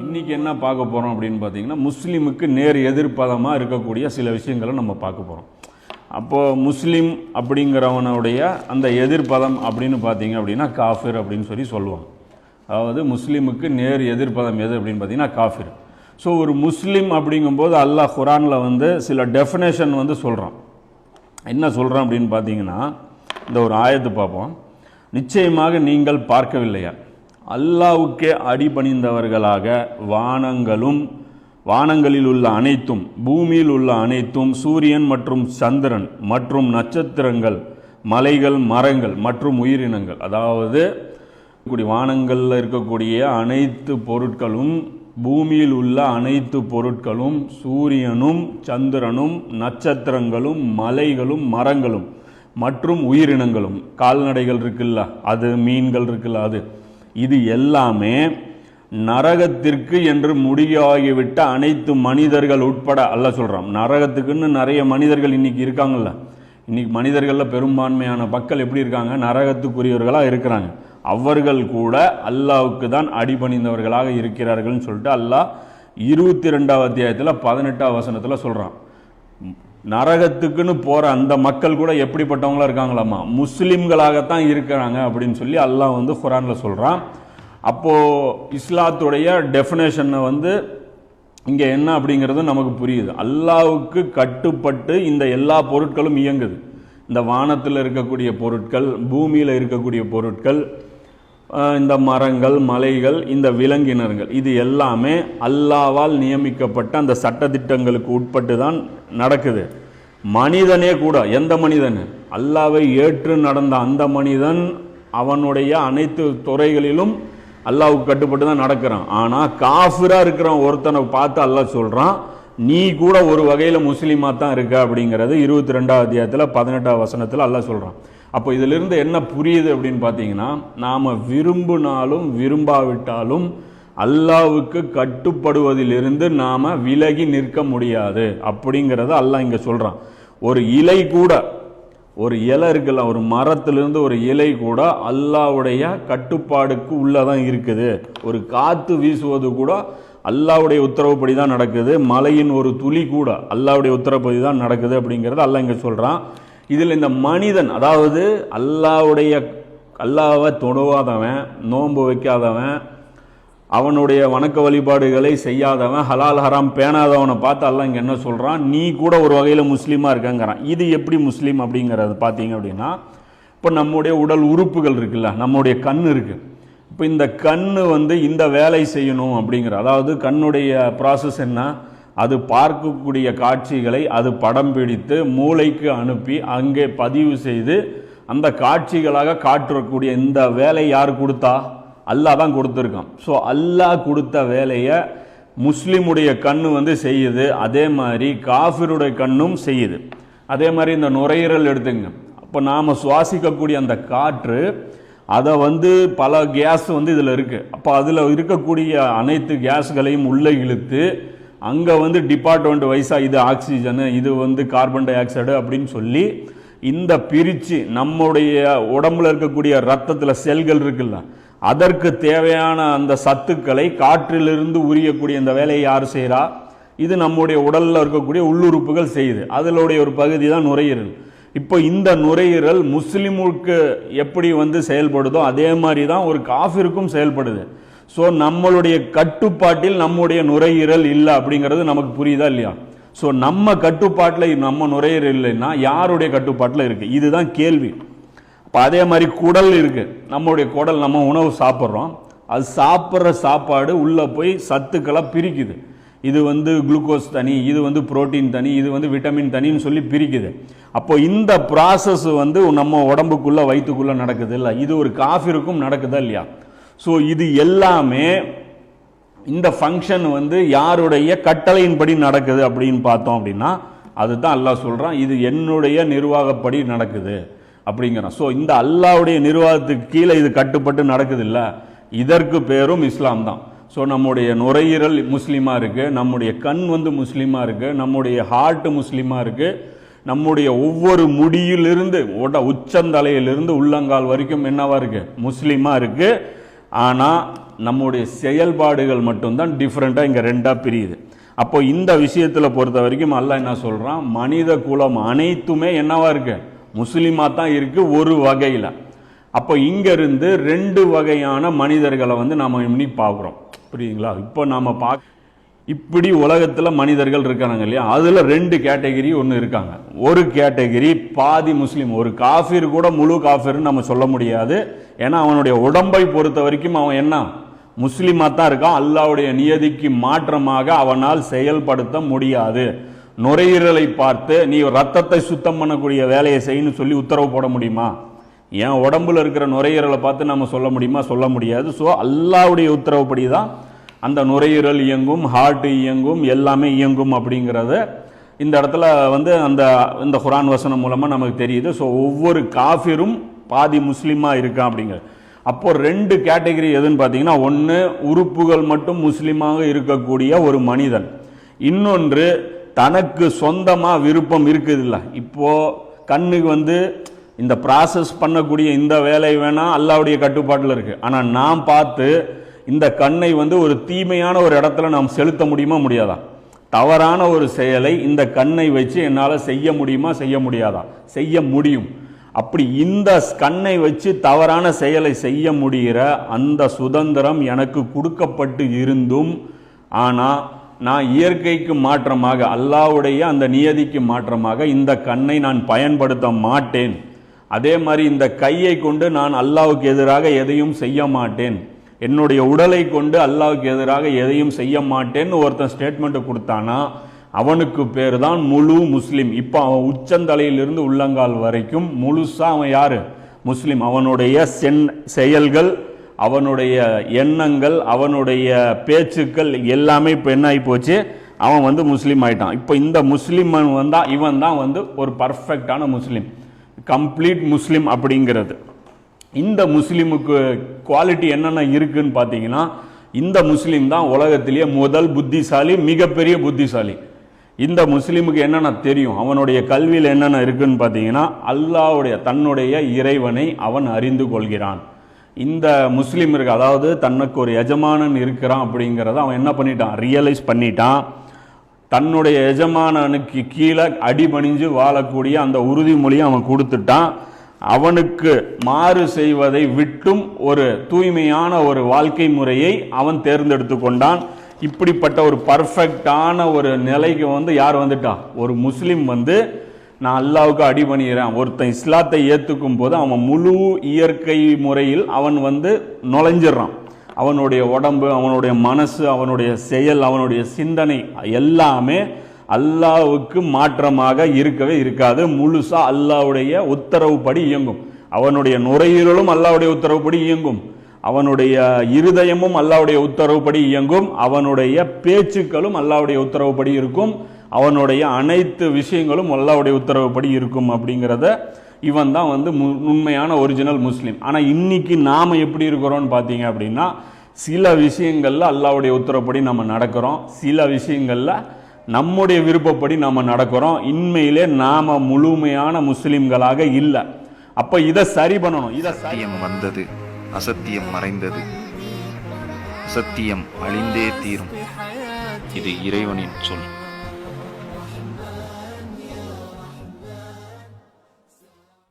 இன்னைக்கு என்ன பார்க்க போகிறோம் அப்படின்னு பார்த்தீங்கன்னா முஸ்லீமுக்கு நேர் எதிர்ப்பதமாக இருக்கக்கூடிய சில விஷயங்களை நம்ம பார்க்க போகிறோம் அப்போது முஸ்லீம் அப்படிங்கிறவனுடைய அந்த எதிர்ப்பதம் அப்படின்னு பார்த்தீங்க அப்படின்னா காஃபிர் அப்படின்னு சொல்லி சொல்லுவாங்க. அதாவது முஸ்லீமுக்கு நேர் எதிர்ப்பதம் எது அப்படின்னு பார்த்தீங்கன்னா காஃபிர். ஸோ ஒரு முஸ்லீம் அப்படிங்கும்போது அல்லாஹ் குரானில் வந்து சில டெஃபினேஷன் வந்து சொல்கிறான் என்ன சொல்கிறான் அப்படின்னு பார்த்தீங்கன்னா இந்த ஒரு ஆயத்து பார்ப்போம். நிச்சயமாக நீங்கள் பார்க்கவில்லையா? அல்லாவுக்கே அடிபணிந்தவர்களாக வானங்களும் வானங்களில் உள்ள அனைத்தும் பூமியில் உள்ள அனைத்தும் சூரியன் மற்றும் சந்திரன் மற்றும் நட்சத்திரங்கள் மலைகள் மரங்கள் மற்றும் உயிரினங்கள். அதாவது இருக்கக்கூடிய வானங்களில் இருக்கக்கூடிய அனைத்து பொருட்களும் பூமியில் உள்ள அனைத்து பொருட்களும் சூரியனும் சந்திரனும் நட்சத்திரங்களும் மலைகளும் மரங்களும் மற்றும் உயிரினங்களும். கால்நடைகள் இருக்குல்ல அது மீன்கள் இருக்குல்ல அது. இது எல்லாமே நரகத்திற்கு என்று முடிவாகிவிட்ட அனைத்து மனிதர்கள் உட்பட அல்ல சொல்கிறான் நரகத்துக்குன்னு நிறைய மனிதர்கள் இன்னைக்கு இருக்காங்கல்ல. இன்னைக்கு மனிதர்களில் பெரும்பான்மையான மக்கள் எப்படி இருக்காங்க? நரகத்துக்குரியவர்களாக இருக்கிறாங்க. அவர்கள் கூட அல்லாவுக்கு தான் அடிபணிந்தவர்களாக இருக்கிறார்கள்னு சொல்லிட்டு அல்லாஹ் இருபத்தி ரெண்டாவது அத்தியாயத்தில் பதினெட்டாம் வசனத்தில் சொல்கிறான் நரகத்துக்குன்னு போகிற அந்த மக்கள் கூட எப்படிப்பட்டவங்களா இருக்காங்களாம்மா? முஸ்லீம்களாகத்தான் இருக்கிறாங்க அப்படின்னு சொல்லி அல்லாஹ் வந்து குரானில் சொல்கிறான் அப்போது இஸ்லாத்துடைய டெஃபினேஷனை வந்து இங்கே என்ன அப்படிங்கிறது நமக்கு புரியுது. அல்லாவுக்கு கட்டுப்பட்டு இந்த எல்லா பொருட்களும் இயங்குது. இந்த வானத்தில் இருக்கக்கூடிய பொருட்கள் பூமியில் இருக்கக்கூடிய பொருட்கள் இந்த மரங்கள் மலைகள் இந்த விலங்கினர்கள் இது எல்லாமே அல்லாவால் நியமிக்கப்பட்ட அந்த சட்டத்திட்டங்களுக்கு உட்பட்டு தான் நடக்குது. மனிதனே கூட எந்த மனிதன்? அல்லாவை ஏற்று நடந்த அந்த மனிதன் அவனுடைய அனைத்து துறைகளிலும் அல்லாவுக்கு கட்டுப்பட்டு தான் நடக்கிறான். ஆனால் காஃபிராக இருக்கிறவன் ஒருத்தனை பார்த்து அல்லாஹ் சொல்கிறான் நீ கூட ஒரு வகையில் முஸ்லீமாக தான் இருக்க அப்படிங்கிறது இருபத்தி ரெண்டாவது அத்தியாயத்தில் பதினெட்டாவது வசனத்தில் அல்லாஹ் சொல்கிறான் அப்போ இதிலிருந்து என்ன புரியுது அப்படின்னு பார்த்தீங்கன்னா நாம் விரும்பினாலும் விரும்பாவிட்டாலும் அல்லாவுக்கு கட்டுப்படுவதிலிருந்து நாம் விலகி நிற்க முடியாது. அப்படிங்கிறத அல்லாஹ் இங்கே சொல்கிறான் ஒரு இலை கூட ஒரு இலை இருக்குல்ல ஒரு மரத்திலிருந்து ஒரு இலை கூட அல்லாவுடைய கட்டுப்பாடுக்கு உள்ளே தான் இருக்குது. ஒரு காற்று வீசுவது கூட அல்லாவுடைய உத்தரவுப்படி தான் நடக்குது. மலையின் ஒரு துளி கூட அல்லாவுடைய உத்தரவுப்படி தான் நடக்குது அப்படிங்கிறத அல்லாஹ் இங்கே சொல்கிறான் இதில் இந்த மனிதன் அதாவது அல்லாவுடைய அல்லாவை தொடுவாதவன் நோன்பு வைக்காதவன் அவனுடைய வணக்க வழிபாடுகளை செய்யாதவன் ஹலால் ஹராம் பேணாதவனை பார்த்து அல்லாஹ் இங்கே என்ன சொல்கிறான் நீ கூட ஒரு வகையில் முஸ்லீமாக இருக்கங்கிறான். இது எப்படி முஸ்லீம் அப்படிங்கிறது பார்த்தீங்க அப்படின்னா இப்போ நம்முடைய உடல் உறுப்புகள் இருக்குல்ல நம்முடைய கண் இருக்குது இப்போ இந்த கண் வந்து இந்த வேலை செய்யணும் அப்படிங்கிற அதாவது கண்ணுடைய ப்ராசஸ் என்ன? அது பார்க்கக்கூடிய காட்சிகளை அது படம் பிடித்து மூளைக்கு அனுப்பி அங்கே பதிவு செய்து அந்த காட்சிகளாக காட்டக்கூடிய இந்த வேலை யார் கொடுத்தா? அல்லாஹ் தான் கொடுத்துருக்கான். ஸோ அல்லாஹ் கொடுத்த வேலையை முஸ்லீமுடைய கண்ணு வந்து செய்யுது. அதே மாதிரி காஃபிருடைய கண்ணும் செய்யுது. அதே மாதிரி இந்த நுரையீரல் எடுத்துங்க. அப்போ நாம் சுவாசிக்கக்கூடிய அந்த காற்று அதை வந்து பல கேஸ் வந்து இதில் இருக்குது அப்போ அதில் இருக்கக்கூடிய அனைத்து கேஸ்களையும் உள்ளே இழுத்து அங்கே வந்து டிபார்ட்மெண்ட் வைஸாக இது ஆக்சிஜனு இது வந்து கார்பன் டை ஆக்சைடு அப்படின்னு சொல்லி இந்த பிரித்து நம்முடைய உடம்புல இருக்கக்கூடிய ரத்தத்தில் செல்கள் இருக்குல்ல அதற்கு தேவையான அந்த சத்துக்களை காற்றிலிருந்து உரியக்கூடிய இந்த வேலையை யார் செய்கிறா இது நம்முடைய உடலில் இருக்கக்கூடிய உள்ளுறுப்புகள் செய்யுது. அதிலுடைய ஒரு பகுதி தான் நுரையீரல். இப்போ இந்த நுரையீரல் முஸ்லிமுக்கு எப்படி வந்து செயல்படுதோ அதே மாதிரி தான் ஒரு காஃபிற்கும் செயல்படுது. ஸோ நம்மளுடைய கட்டுப்பாட்டில் நம்முடைய நுரையீரல் இல்லை அப்படிங்கிறது நமக்கு புரியுதா இல்லையா? ஸோ நம்ம கட்டுப்பாட்டில் நம்ம நுரையீரல் இல்லைன்னா யாருடைய கட்டுப்பாட்டில் இருக்குது இதுதான் கேள்வி. இப்போ அதே மாதிரி குடல் இருக்குது நம்மளுடைய குடல் நம்ம உணவு சாப்பிட்றோம். அது சாப்பிட்ற சாப்பாடு உள்ளே போய் சத்துக்களை பிரிக்குது. இது வந்து குளுக்கோஸ் தனி இது வந்து புரோட்டீன் தனி இது வந்து விட்டமின் தனின்னு சொல்லி பிரிக்குது. அப்போ இந்த ப்ராசஸ் வந்து நம்ம உடம்புக்குள்ளே வயிற்றுக்குள்ளே நடக்குது இல்லை? இது ஒரு காஃபிருக்கும் நடக்குதா இல்லையா? ஸோ இது எல்லாமே இந்த ஃபங்க்ஷன் வந்து யாருடைய கட்டளையின்படி நடக்குது அப்படின்னு பார்த்தோம் அப்படின்னா அதுதான் அல்லாஹ் சொல்கிறான் இது என்னுடைய நிர்வாகப்படி நடக்குது அப்படிங்கிறான். ஸோ இந்த அல்லாவுடைய நிர்வாகத்துக்கு கீழே இது கட்டுப்பட்டு நடக்குது இல்லை இதற்கு பேரும் இஸ்லாம் தான். ஸோ நம்முடைய நுரையீரல் முஸ்லீமாக இருக்குது நம்முடைய கண் வந்து முஸ்லீமாக இருக்குது நம்முடைய ஹார்ட் முஸ்லீமாக இருக்குது நம்முடைய ஒவ்வொரு முடியிலிருந்து உட உச்சந்தலையிலிருந்து உள்ளங்கால் வரைக்கும் என்னவா இருக்கு? முஸ்லீமாக இருக்குது ஆனால் நம்முடைய செயல்பாடுகள் மட்டும்தான் டிஃப்ரெண்ட்டாக இங்கே ரெண்டாக பிரியுது. அப்போ இந்த விஷயத்தில் பொறுத்த வரைக்கும் அல்ல என்ன சொல்கிறான் மனித குலம் அனைத்துமே என்னவா இருக்கு? முஸ்லீமாக தான் இருக்குது ஒரு வகையில். அப்போ இங்கேருந்து ரெண்டு வகையான மனிதர்களை வந்து நாம் இன்னி பார்க்குறோம். புரியுதுங்களா? இப்போ நாம் பார்க்க இப்படி உலகத்தில் மனிதர்கள் இருக்காங்க இல்லையா? அதில் ரெண்டு கேட்டகரி ஒன்று இருக்காங்க. ஒரு கேட்டகரி பாதி முஸ்லீம் ஒரு காஃபிர் கூட முழு காஃபிர்னு நம்ம சொல்ல முடியாது. ஏன்னா அவனுடைய உடம்பை பொறுத்த வரைக்கும் அவன் என்ன? முஸ்லீமாக தான் இருக்கான். அல்லாவுடைய நியதிக்கு மாற்றமாக அவனால் செயல்படுத்த முடியாது. நுரையீரலை பார்த்து நீ ரத்தத்தை சுத்தம் பண்ணக்கூடிய வேலையை செய்யணும்னு சொல்லி உத்தரவு போட முடியுமா? என் உடம்புல இருக்கிற நுரையீரலை பார்த்து நம்ம சொல்ல முடியுமா? சொல்ல முடியாது. ஸோ அல்லாவுடைய உத்தரவுப்படி தான் அந்த நுரையீரல் இயங்கும் ஹார்ட் இயங்கும் எல்லாமே இயங்கும் அப்படிங்கிறத இந்த இடத்துல வந்து அந்த இந்த குரான் வசனம் மூலமாக நமக்கு தெரியுது. ஸோ ஒவ்வொரு காஃபிரும் பாதி முஸ்லீமாக இருக்கான் அப்படிங்கிறது அப்போது ரெண்டு கேட்டகரி எதுன்னு பார்த்தீங்கன்னா ஒன்று உறுப்புகள் மட்டும் முஸ்லீமாக இருக்கக்கூடிய ஒரு மனிதன். இன்னொன்று தனக்கு சொந்தமாக விருப்பம் இருக்குதுல்ல. இப்போது கண்ணுக்கு வந்து இந்த ப்ராசஸ் பண்ணக்கூடிய இந்த வேலை வேணால் அல்லாவுடைய கட்டுப்பாட்டில் இருக்குது ஆனால் நான் பார்த்து இந்த கண்ணை வந்து ஒரு தீமையான ஒரு இடத்துல நாம் செலுத்த முடியுமா முடியாதா? தவறான ஒரு செயலை இந்த கண்ணை வச்சு என்னால் செய்ய முடியுமா செய்ய முடியாதா? செய்ய முடியும். அப்படி இந்த கண்ணை வச்சு தவறான செயலை செய்ய முடிகிற அந்த சுதந்திரம் எனக்கு கொடுக்கப்பட்டு இருந்தும் ஆனால் நான் இயற்கைக்கு மாற்றமாக அல்லாவுடைய அந்த நியதிக்கு மாற்றமாக இந்த கண்ணை நான் பயன்படுத்த மாட்டேன். அதே மாதிரி இந்த கையை கொண்டு நான் அல்லாவுக்கு எதிராக எதையும் செய்ய மாட்டேன். என்னுடைய உடலை கொண்டு அல்லாவுக்கு எதிராக எதையும் செய்ய மாட்டேன்னு ஒருத்தன் ஸ்டேட்மெண்ட்டை கொடுத்தானா அவனுக்கு பேர் தான் முழு முஸ்லீம். இப்போ அவன் உச்சந்தலையிலிருந்து உள்ளங்கால் வரைக்கும் முழுசாக அவன் யார்? முஸ்லீம். அவனுடைய சென் செயல்கள் அவனுடைய எண்ணங்கள் அவனுடைய பேச்சுக்கள் எல்லாமே இப்போ என்ன ஆகி போச்சு? அவன் வந்து முஸ்லீம் ஆயிட்டான். இப்போ இந்த முஸ்லீம் வந்தால் இவன் தான் வந்து ஒரு பர்ஃபெக்டான முஸ்லீம். கம்ப்ளீட் முஸ்லீம் அப்படிங்கிறது. இந்த முஸ்லீமுக்கு குவாலிட்டி என்னென்ன இருக்குன்னு பார்த்தீங்கன்னா இந்த முஸ்லீம் தான் உலகத்திலேயே முதல் புத்திசாலி மிகப்பெரிய புத்திசாலி. இந்த முஸ்லீமுக்கு என்னென்ன தெரியும்? அவனுடைய கல்வியில் என்னென்ன இருக்குன்னு பார்த்தீங்கன்னா அல்லாவுடைய தன்னுடைய இறைவனை அவன் அறிந்து கொள்கிறான். இந்த முஸ்லீம் இருக்கு அதாவது தனக்கு ஒரு எஜமானன் இருக்கிறான் அப்படிங்கிறத அவன் என்ன பண்ணிட்டான்? ரியலைஸ் பண்ணிட்டான். தன்னுடைய எஜமானனுக்கு கீழே அடிபணிஞ்சு வாழக்கூடிய அந்த உறுதிமொழியை அவன் கொடுத்துட்டான். அவனுக்கு மாறு செய்வதை விட்டும் ஒரு தூய்மையான ஒரு வாழ்க்கை முறையை அவன் தேர்ந்தெடுத்து கொண்டான். இப்படிப்பட்ட ஒரு பர்ஃபெக்டான ஒரு நிலைக்கு வந்து யார் வந்துட்டான் ஒரு முஸ்லீம் வந்து நான் அல்லாவுக்கு அடிபணிகிறேன் ஒருத்தன் இஸ்லாத்தை ஏற்றுக்கும் போது அவன் முழு இயற்கை முறையில் அவன் வந்து நுழைஞ்சிடுறான். அவனுடைய உடம்பு அவனுடைய மனசு அவனுடைய செயல் அவனுடைய சிந்தனை எல்லாமே அல்லாவுக்கு மாற்றமாக இருக்கவே இருக்காது. முழுசா அல்லாவுடைய உத்தரவுப்படி இயங்கும். அவனுடைய நுரையீரலும் அல்லாவுடைய உத்தரவுப்படி இயங்கும். அவனுடைய இருதயமும் அல்லாவுடைய உத்தரவுப்படி இயங்கும். அவனுடைய பேச்சுக்களும் அல்லாவுடைய உத்தரவுப்படி இருக்கும். அவனுடைய அனைத்து விஷயங்களும் அல்லாவுடைய உத்தரவுப்படி இருக்கும் அப்படிங்கிறத இவன் தான் வந்து மு- உண்மையான ஒரிஜினல் முஸ்லீம். ஆனால் இன்னைக்கு நாம் எப்படி இருக்கிறோம்னு பார்த்தீங்க அப்படின்னா சில விஷயங்களில் அல்லாவுடைய உத்தரவுப்படி நம்ம நடக்கிறோம். சில விஷயங்களில் நம்முடைய விருப்பப்படி நம்ம நடக்கிறோம். இன்மையிலே நாம முழுமையான முஸ்லிம்களாக இல்லை. அப்போ இதை சரி பண்ணணும். இதை சத்தியம் வந்தது அசத்தியம் மறைந்தது. சத்தியம் அழிந்தே தீரும். இது இறைவனின் சொல்.